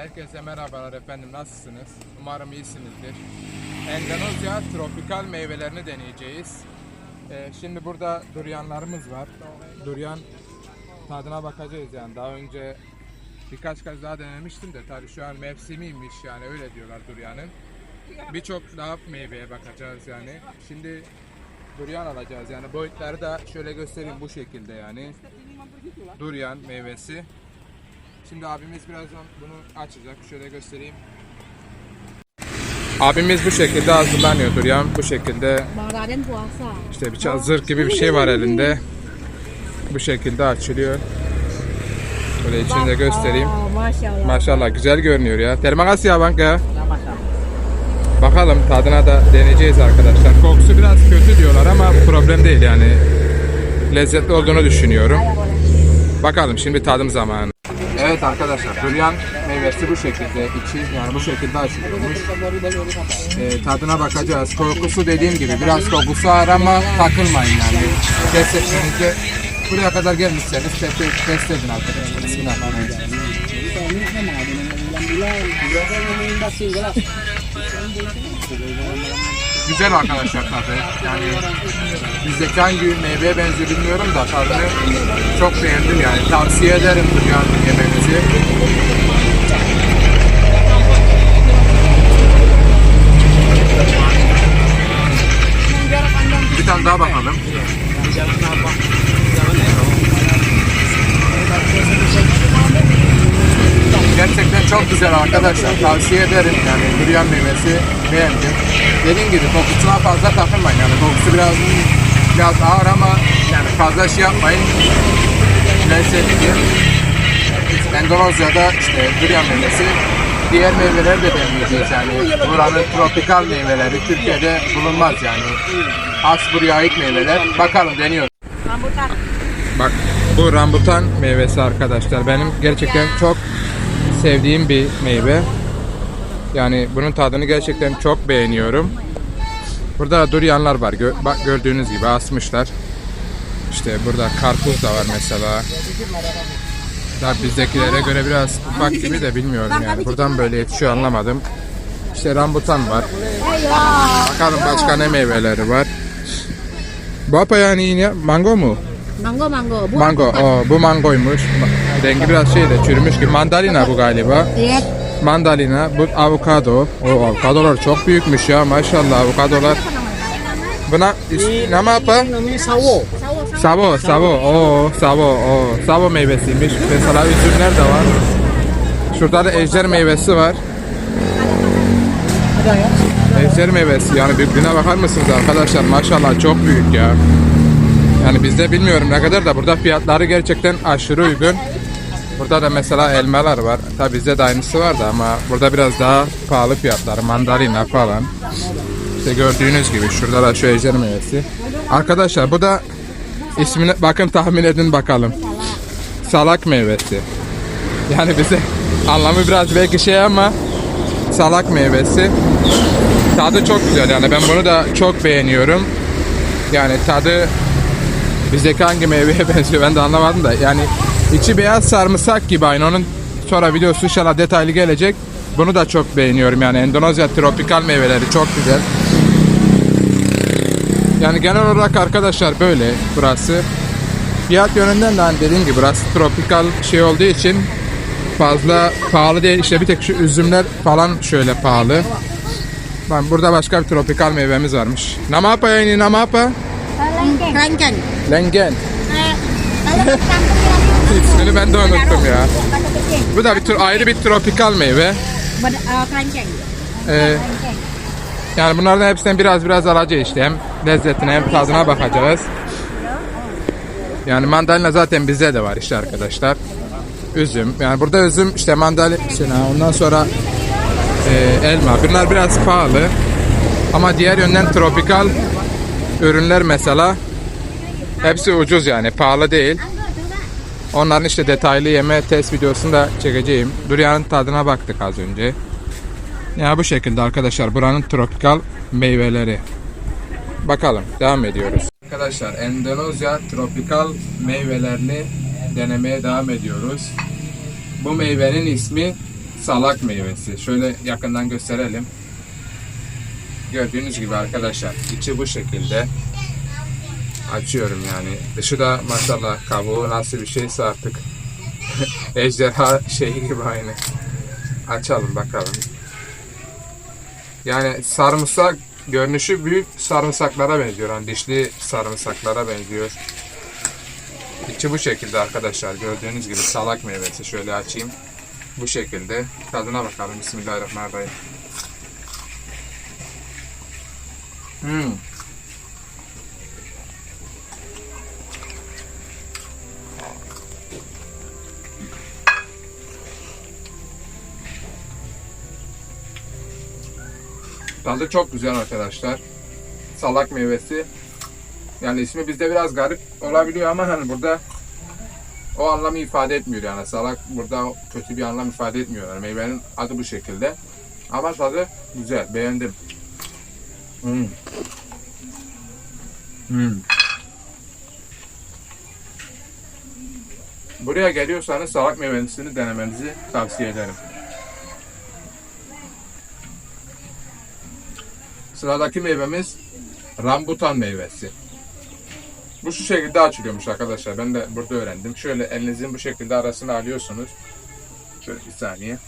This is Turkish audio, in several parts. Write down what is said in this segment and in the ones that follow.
Herkese merhabalar efendim nasılsınız? Umarım iyisinizdir. Endonezya tropikal meyvelerini deneyeceğiz. Ee, şimdi burada duryanlarımız var. Duryan tadına bakacağız yani. Daha önce birkaç kez daha denemiştim de tabii şu an mevsimiymiş yani öyle diyorlar duryanın. Birçok daha meyveye bakacağız yani. Şimdi duryan alacağız yani boyutları da şöyle göstereyim bu şekilde yani. Duryan meyvesi. Şimdi abimiz birazdan bunu açacak. Şöyle göstereyim. Abimiz bu şekilde hazırlanıyor duryan. Bu şekilde işte bir zırh gibi bir şey var elinde. Bu şekilde açılıyor. Böyle içinde göstereyim. Maşallah. Maşallah güzel görünüyor ya. Terima kasih ya banka. Bakalım tadına da deneyeceğiz arkadaşlar. Kokusu biraz kötü diyorlar ama problem değil yani. Lezzetli olduğunu düşünüyorum. Bakalım şimdi tadım zamanı. Evet arkadaşlar durian meyvesi bu şekilde içi yani bu şekilde açılıyormuş. Ee, tadına bakacağız. Kokusu dediğim gibi biraz kokusu ağır ama takılmayın yani. Test etmenize buraya kadar gelmişseniz test, test edin arkadaşlar. Bismillahirrahmanirrahim. Güzel arkadaşlar tadı. Yani bizdeki hangi meyveye benziyor bilmiyorum da tadını çok beğendim yani. Tavsiye ederim durian yemenizi. Güzel arkadaşlar. Tavsiye ederim yani durian meyvesi beğendim. Dediğim gibi kokusuna fazla takılmayın yani kokusu biraz biraz ağır ama yani fazla şey yapmayın. Lezzetli. Endonezya'da işte durian meyvesi diğer meyveleri de deneyeceğiz yani. Buranın tropikal meyveleri Türkiye'de bulunmaz yani. Has buraya ait meyveler. Bakalım deniyoruz. Rambutan. Bak bu rambutan meyvesi arkadaşlar. Benim gerçekten çok sevdiğim bir meyve. Yani bunun tadını gerçekten çok beğeniyorum. Burada duryanlar var. Gö- bak gördüğünüz gibi asmışlar. İşte burada karpuz da var mesela. Daha bizdekilere göre biraz ufak gibi de bilmiyorum yani. Buradan böyle yetişiyor anlamadım. İşte rambutan var. Bakalım başka ne meyveleri var. Bu apa yani yine mango mu? Mango mango. Bu Mango, o bu mangoymuş. Rengi biraz şey de çürümüş gibi. Mandalina bu galiba. Evet. Mandalina, bu avokado. O avokadolar çok büyükmüş ya maşallah avokadolar. Buna nama apa? sawo. Savo, savo. O savo, o savo meyvesiymiş. Mesela üzümler de var. Şurada da ejder meyvesi var. Ejder meyvesi yani büyüklüğüne bakar mısınız arkadaşlar? Maşallah çok büyük ya. Yani bizde bilmiyorum ne kadar da burada fiyatları gerçekten aşırı uygun. Burada da mesela elmalar var. Tabi bizde de aynısı vardı ama burada biraz daha pahalı fiyatları. Mandalina falan. İşte gördüğünüz gibi şurada da şu ejder meyvesi. Arkadaşlar bu da ismini bakın tahmin edin bakalım. Salak meyvesi. Yani bize anlamı biraz belki şey ama salak meyvesi. Tadı çok güzel yani ben bunu da çok beğeniyorum. Yani tadı bizdeki hangi meyveye benziyor ben de anlamadım da yani içi beyaz sarımsak gibi aynı onun sonra videosu inşallah detaylı gelecek. Bunu da çok beğeniyorum yani Endonezya tropikal meyveleri çok güzel. Yani genel olarak arkadaşlar böyle burası. Fiyat yönünden de hani dediğim gibi burası tropikal şey olduğu için fazla pahalı değil. İşte bir tek şu üzümler falan şöyle pahalı. Bak burada başka bir tropikal meyvemiz varmış. Nama apa ya Keranjang. Lengen. İsmini ben de unuttum ya. Bu da bir tür ayrı bir tropikal meyve. Keranjang. Ee, yani bunlardan hepsinden biraz biraz alacağız işte. Hem lezzetine hem tadına bakacağız. Yani mandalina zaten bizde de var işte arkadaşlar. Üzüm. Yani burada üzüm işte mandalina ondan sonra e, elma. Bunlar biraz pahalı. Ama diğer yönden tropikal ürünler mesela hepsi ucuz yani pahalı değil. Onların işte detaylı yeme test videosunu da çekeceğim. Durianın tadına baktık az önce. Ya bu şekilde arkadaşlar buranın tropikal meyveleri. Bakalım devam ediyoruz. Arkadaşlar Endonezya tropikal meyvelerini denemeye devam ediyoruz. Bu meyvenin ismi salak meyvesi. Şöyle yakından gösterelim. Gördüğünüz gibi arkadaşlar içi bu şekilde. Açıyorum yani. Dışı da maşallah kabuğu nasıl bir şeyse artık. Ejderha şeyi gibi aynı. Açalım bakalım. Yani sarımsak görünüşü büyük sarımsaklara benziyor. Yani dişli sarımsaklara benziyor. İçi bu şekilde arkadaşlar. Gördüğünüz gibi salak meyvesi. Şöyle açayım. Bu şekilde. Tadına bakalım. Bismillahirrahmanirrahim. Hmm. Tadı çok güzel arkadaşlar. Salak meyvesi. Yani ismi bizde biraz garip olabiliyor ama hani burada o anlamı ifade etmiyor yani. Salak burada kötü bir anlam ifade etmiyor. Yani meyvenin adı bu şekilde. Ama tadı güzel. Beğendim. Hmm. Hmm. Buraya geliyorsanız salak meyvesini denemenizi tavsiye ederim. Sıradaki meyvemiz rambutan meyvesi. Bu şu şekilde açılıyormuş arkadaşlar. Ben de burada öğrendim. Şöyle elinizin bu şekilde arasına alıyorsunuz. Şöyle bir saniye.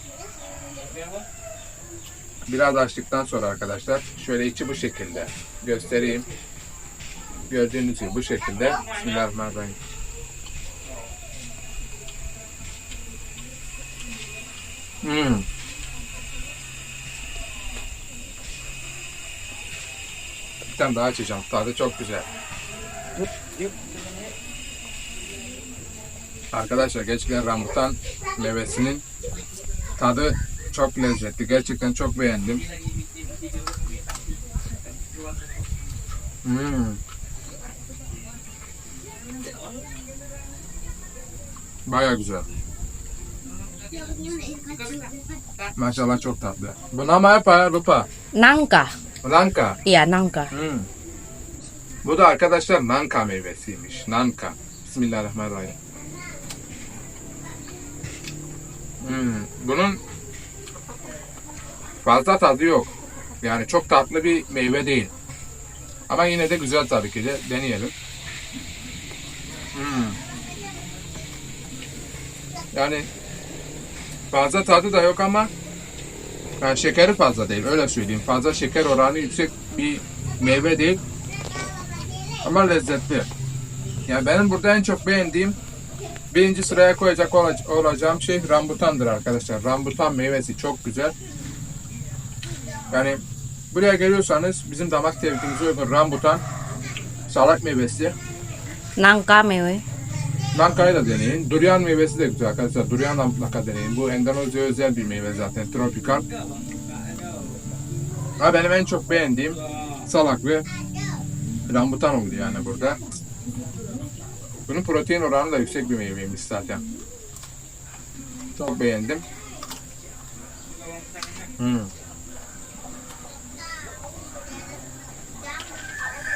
Biraz açtıktan sonra arkadaşlar şöyle içi bu şekilde göstereyim. Gördüğünüz gibi bu şekilde. Bismillahirrahmanirrahim. Hmm. Bir tane daha açacağım. Tadı çok güzel. Arkadaşlar gerçekten rambutan meyvesinin tadı çok lezzetli. Gerçekten çok beğendim. Hmm. Baya güzel. Maşallah çok tatlı. Bu nama apa lupa? Nangka. Lanka. Iya, nangka. Hmm. Bu da arkadaşlar nanka meyvesiymiş. Nanka. Bismillahirrahmanirrahim. Hmm. Bunun fazla tadı yok. Yani çok tatlı bir meyve değil. Ama yine de güzel tabii ki de deneyelim. Hmm. Yani fazla tadı da yok ama yani şekeri fazla değil öyle söyleyeyim. Fazla şeker oranı yüksek bir meyve değil. Ama lezzetli. Yani benim burada en çok beğendiğim birinci sıraya koyacak olac- olacağım şey rambutandır arkadaşlar. Rambutan meyvesi çok güzel. Yani buraya geliyorsanız bizim damak zevkimize uygun rambutan salak meyvesi. Nangka mewe. Nanka'yı da deneyin. Durian meyvesi de güzel arkadaşlar. Durian da mutlaka deneyin. Bu Endonezya özel bir meyve zaten. Tropikal. Ha benim en çok beğendiğim salak ve rambutan oldu yani burada. Bunun protein oranı da yüksek bir meyveymiş zaten. Çok beğendim. Hmm.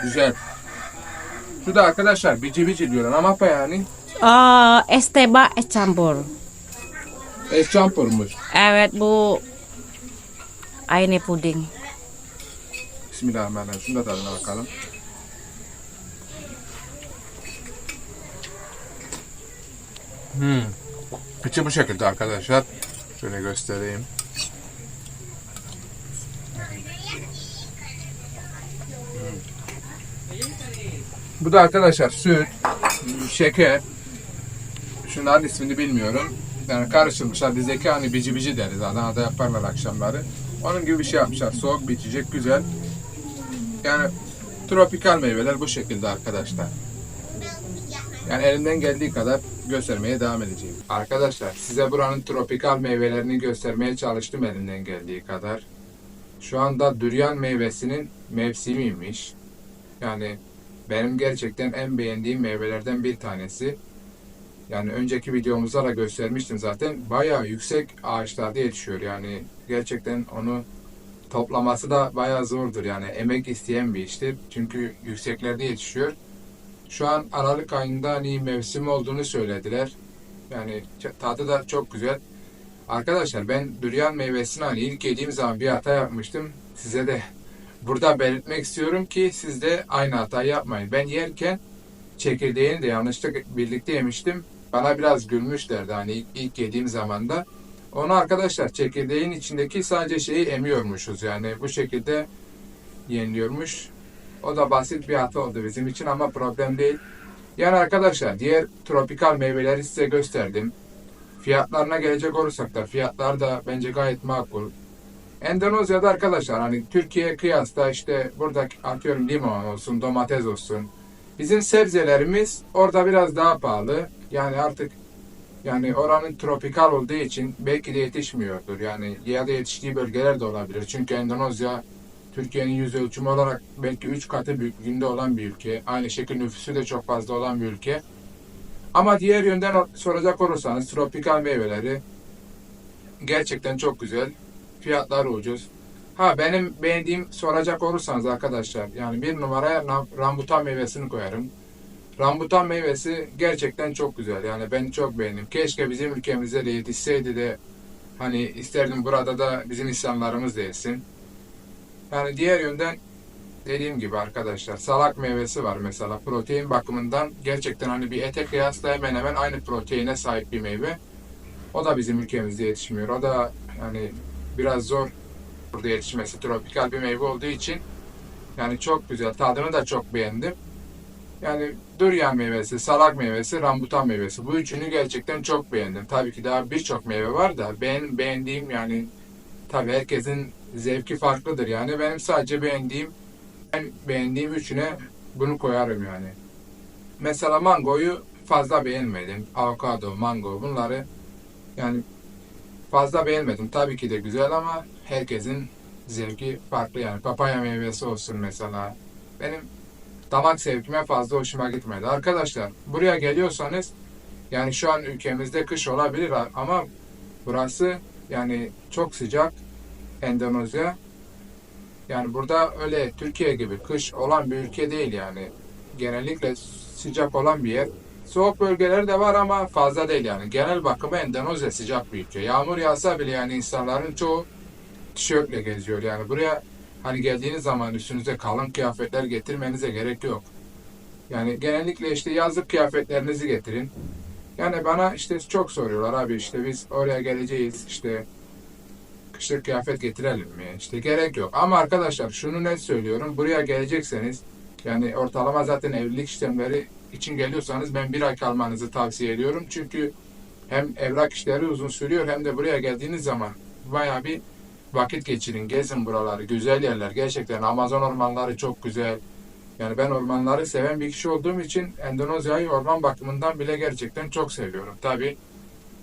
Güzel. Şu da arkadaşlar bici bici diyorlar ama apa yani? Eh, es teba es campur. Es campurmuş. Evet bu aynı puding. Bismillahirrahmanirrahim. Şunu da tadına bakalım. Hmm. İçi bu şekilde arkadaşlar. Şöyle göstereyim. Bu da arkadaşlar süt, şeker. Şunların ismini bilmiyorum. Yani karıştırmışlar. Bizdeki hani bici bici deriz. Adana'da yaparlar akşamları. Onun gibi bir şey yapmışlar. Soğuk bir güzel. Yani tropikal meyveler bu şekilde arkadaşlar. Yani elimden geldiği kadar göstermeye devam edeceğim. Arkadaşlar size buranın tropikal meyvelerini göstermeye çalıştım elimden geldiği kadar. Şu anda durian meyvesinin mevsimiymiş. Yani benim gerçekten en beğendiğim meyvelerden bir tanesi. Yani önceki videomuzda da göstermiştim zaten. Bayağı yüksek ağaçlarda yetişiyor. Yani gerçekten onu toplaması da bayağı zordur. Yani emek isteyen bir iştir. Çünkü yükseklerde yetişiyor. Şu an Aralık ayında hani mevsim olduğunu söylediler. Yani tadı da çok güzel. Arkadaşlar ben durian meyvesini hani ilk yediğim zaman bir hata yapmıştım. Size de burada belirtmek istiyorum ki siz de aynı hatayı yapmayın. Ben yerken çekirdeğini de yanlışlıkla birlikte yemiştim. Bana biraz gülmüşlerdi hani ilk, ilk yediğim zaman da. Onu arkadaşlar çekirdeğin içindeki sadece şeyi emiyormuşuz yani bu şekilde yeniliyormuş. O da basit bir hata oldu bizim için ama problem değil. Yani arkadaşlar diğer tropikal meyveleri size gösterdim. Fiyatlarına gelecek olursak da fiyatlar da bence gayet makul. Endonezya'da arkadaşlar hani Türkiye kıyasla işte burada atıyorum limon olsun, domates olsun. Bizim sebzelerimiz orada biraz daha pahalı. Yani artık yani oranın tropikal olduğu için belki de yetişmiyordur. Yani ya da yetiştiği bölgeler de olabilir. Çünkü Endonezya Türkiye'nin yüz ölçümü olarak belki 3 katı büyüklüğünde olan bir ülke. Aynı şekilde nüfusu da çok fazla olan bir ülke. Ama diğer yönden soracak olursanız tropikal meyveleri gerçekten çok güzel. Fiyatları ucuz. Ha benim beğendiğim soracak olursanız arkadaşlar yani bir numaraya ram- rambutan meyvesini koyarım. Rambutan meyvesi gerçekten çok güzel. Yani ben çok beğendim. Keşke bizim ülkemizde de yetişseydi de hani isterdim burada da bizim insanlarımız da yesin. Yani diğer yönden dediğim gibi arkadaşlar salak meyvesi var mesela protein bakımından gerçekten hani bir ete kıyasla hemen hemen aynı proteine sahip bir meyve. O da bizim ülkemizde yetişmiyor. O da yani biraz zor burada yetişmesi. Tropikal bir meyve olduğu için yani çok güzel. Tadını da çok beğendim. Yani durian meyvesi, salak meyvesi, rambutan meyvesi. Bu üçünü gerçekten çok beğendim. Tabii ki daha birçok meyve var da ben beğendiğim yani tabii herkesin zevki farklıdır. Yani benim sadece beğendiğim ben beğendiğim üçüne bunu koyarım yani. Mesela mangoyu fazla beğenmedim. Avokado, mango bunları yani fazla beğenmedim. Tabii ki de güzel ama herkesin zevki farklı yani. Papaya meyvesi olsun mesela. Benim damak zevkime fazla hoşuma gitmedi. Arkadaşlar buraya geliyorsanız yani şu an ülkemizde kış olabilir ama burası yani çok sıcak Endonezya. Yani burada öyle Türkiye gibi kış olan bir ülke değil yani. Genellikle sıcak olan bir yer. Soğuk bölgeleri de var ama fazla değil yani. Genel bakıma Endonezya sıcak bir ülke. Yağmur yağsa bile yani insanların çoğu tişörtle geziyor. Yani buraya hani geldiğiniz zaman üstünüze kalın kıyafetler getirmenize gerek yok. Yani genellikle işte yazlık kıyafetlerinizi getirin. Yani bana işte çok soruyorlar abi işte biz oraya geleceğiz işte kışlık kıyafet getirelim mi? İşte gerek yok. Ama arkadaşlar şunu net söylüyorum. Buraya gelecekseniz yani ortalama zaten evlilik işlemleri için geliyorsanız ben bir ay kalmanızı tavsiye ediyorum. Çünkü hem evrak işleri uzun sürüyor hem de buraya geldiğiniz zaman bayağı bir vakit geçirin. Gezin buraları. Güzel yerler. Gerçekten Amazon ormanları çok güzel. Yani ben ormanları seven bir kişi olduğum için Endonezya'yı orman bakımından bile gerçekten çok seviyorum. Tabii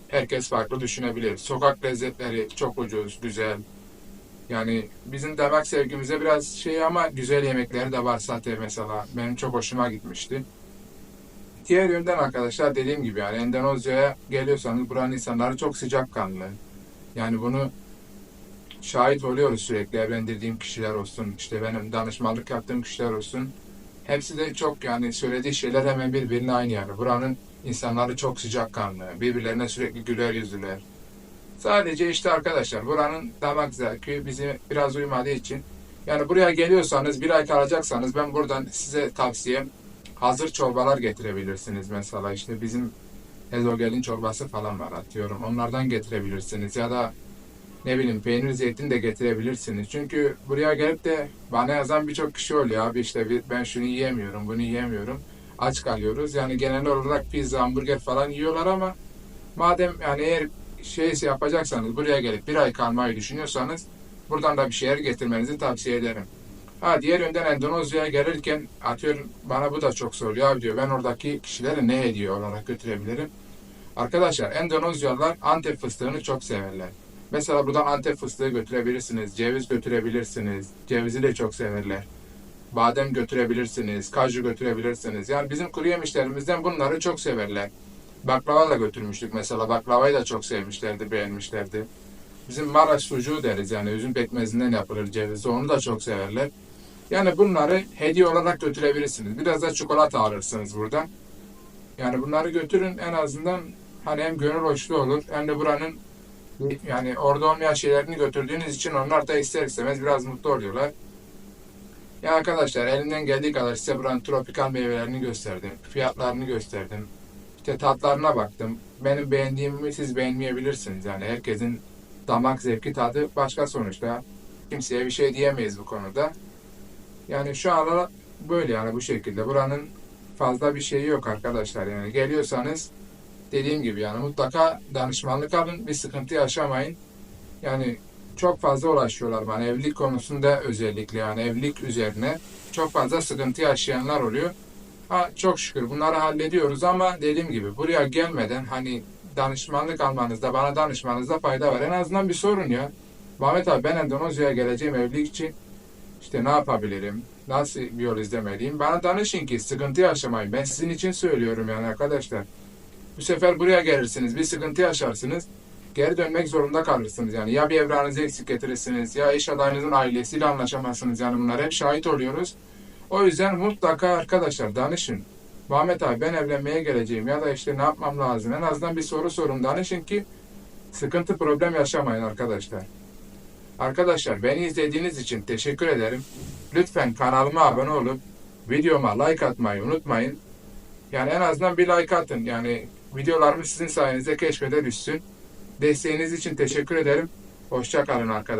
herkes farklı düşünebilir. Sokak lezzetleri çok ucuz, güzel. Yani bizim damak sevgimize biraz şey ama güzel yemekleri de var zaten mesela. Benim çok hoşuma gitmişti. Diğer yönden arkadaşlar dediğim gibi yani Endonezya'ya geliyorsanız buranın insanları çok sıcakkanlı. Yani bunu şahit oluyoruz sürekli evlendirdiğim kişiler olsun, işte benim danışmanlık yaptığım kişiler olsun. Hepsi de çok yani söylediği şeyler hemen birbirine aynı yani. Buranın insanları çok sıcakkanlı, birbirlerine sürekli güler yüzlüler. Sadece işte arkadaşlar buranın damak zevki bize biraz uymadığı için yani buraya geliyorsanız bir ay kalacaksanız ben buradan size tavsiyem hazır çorbalar getirebilirsiniz mesela işte bizim ezogelin çorbası falan var atıyorum onlardan getirebilirsiniz ya da ne bileyim peynir zeytin de getirebilirsiniz. Çünkü buraya gelip de bana yazan birçok kişi oluyor abi işte ben şunu yiyemiyorum bunu yiyemiyorum aç kalıyoruz. Yani genel olarak pizza hamburger falan yiyorlar ama madem yani eğer şey yapacaksanız buraya gelip bir ay kalmayı düşünüyorsanız buradan da bir şeyler getirmenizi tavsiye ederim. Ha diğer yönden Endonezya'ya gelirken atıyorum bana bu da çok soruyor abi diyor ben oradaki kişilere ne hediye olarak götürebilirim? Arkadaşlar Endonezyalılar Antep fıstığını çok severler. Mesela buradan Antep fıstığı götürebilirsiniz, ceviz götürebilirsiniz. Cevizi de çok severler. Badem götürebilirsiniz, kaju götürebilirsiniz. Yani bizim kuru yemişlerimizden bunları çok severler. Baklava da götürmüştük mesela. Baklavayı da çok sevmişlerdi, beğenmişlerdi. Bizim Maraş sucuğu deriz yani üzüm pekmezinden yapılır cevizi. Onu da çok severler. Yani bunları hediye olarak götürebilirsiniz. Biraz da çikolata alırsınız buradan. Yani bunları götürün en azından hani hem gönül hoşluğu olur hem de buranın Yani orada olmayan şeylerini götürdüğünüz için onlar da ister istemez biraz mutlu oluyorlar. Ya arkadaşlar elimden geldiği kadar size buranın tropikal meyvelerini gösterdim. Fiyatlarını gösterdim. İşte tatlarına baktım. Benim beğendiğimi siz beğenmeyebilirsiniz. Yani herkesin damak zevki tadı başka sonuçta. Kimseye bir şey diyemeyiz bu konuda. Yani şu anda böyle yani bu şekilde. Buranın fazla bir şeyi yok arkadaşlar. Yani geliyorsanız dediğim gibi yani mutlaka danışmanlık alın. Bir sıkıntı yaşamayın. Yani çok fazla uğraşıyorlar bana evlilik konusunda özellikle yani evlilik üzerine çok fazla sıkıntı yaşayanlar oluyor. Ha, çok şükür bunları hallediyoruz ama dediğim gibi buraya gelmeden hani danışmanlık almanızda bana danışmanızda fayda var. En azından bir sorun ya. Mehmet abi ben Endonezya'ya geleceğim evlilik için işte ne yapabilirim? Nasıl bir yol izlemeliyim? Bana danışın ki sıkıntı yaşamayın. Ben sizin için söylüyorum yani arkadaşlar. Bu sefer buraya gelirsiniz, bir sıkıntı yaşarsınız. Geri dönmek zorunda kalırsınız yani. Ya bir evranınızı eksik getirirsiniz, ya iş adayınızın ailesiyle anlaşamazsınız. Yani bunlar hep şahit oluyoruz. O yüzden mutlaka arkadaşlar danışın. Muhammed abi ben evlenmeye geleceğim ya da işte ne yapmam lazım? En azından bir soru sorun danışın ki sıkıntı problem yaşamayın arkadaşlar. Arkadaşlar beni izlediğiniz için teşekkür ederim. Lütfen kanalıma abone olup videoma like atmayı unutmayın. Yani en azından bir like atın. Yani videolarımı sizin sayenizde keşfede düşsün. Desteğiniz için teşekkür ederim. Hoşça kalın arkadaşlar.